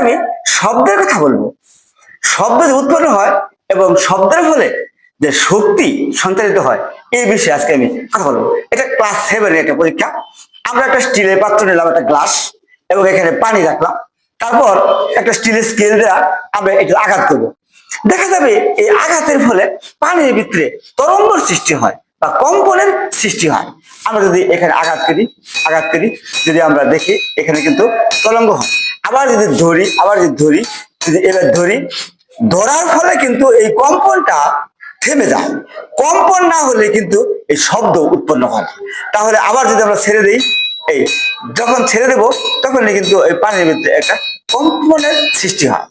আমি শব্দের কথা বলব। শব্দ যে উৎপন্ন হয় এবং শব্দের ফলে যে শক্তি সঞ্চালিত হয়, এই বিষয়ে আজকে আমি কথা বলব। এটা ক্লাস সেভেনের একটা পরীক্ষা। আমরা একটা স্টিলের পাত্র নিলাম, একটা গ্লাস এবং এখানে পানি রাখলাম। তারপর একটা স্টিলের স্কেল দেওয়া আমরা এটা আঘাত করব। দেখা যাবে এই আঘাতের ফলে পানির ভিতরে তরঙ্গ সৃষ্টি হয় বা কম্পনের সৃষ্টি হয়। আমরা যদি এখানে আঘাত করি আঘাত করি, যদি আমরা দেখি, এখানে কিন্তু তরঙ্গ হয়। আবার যদি ধরি, আবার যদি ধরি, যদি এবার ধরি, ধরার ফলে কিন্তু এই কম্পনটা থেমে যায়। কম্পন না হলে কিন্তু এই শব্দ উৎপন্ন হয় তাহলে আবার যদি আমরা ছেড়ে দিই, এই যখন ছেড়ে দেব, তখন কিন্তু এই পানির ভিতরে একটা কম্পনের সৃষ্টি হয়।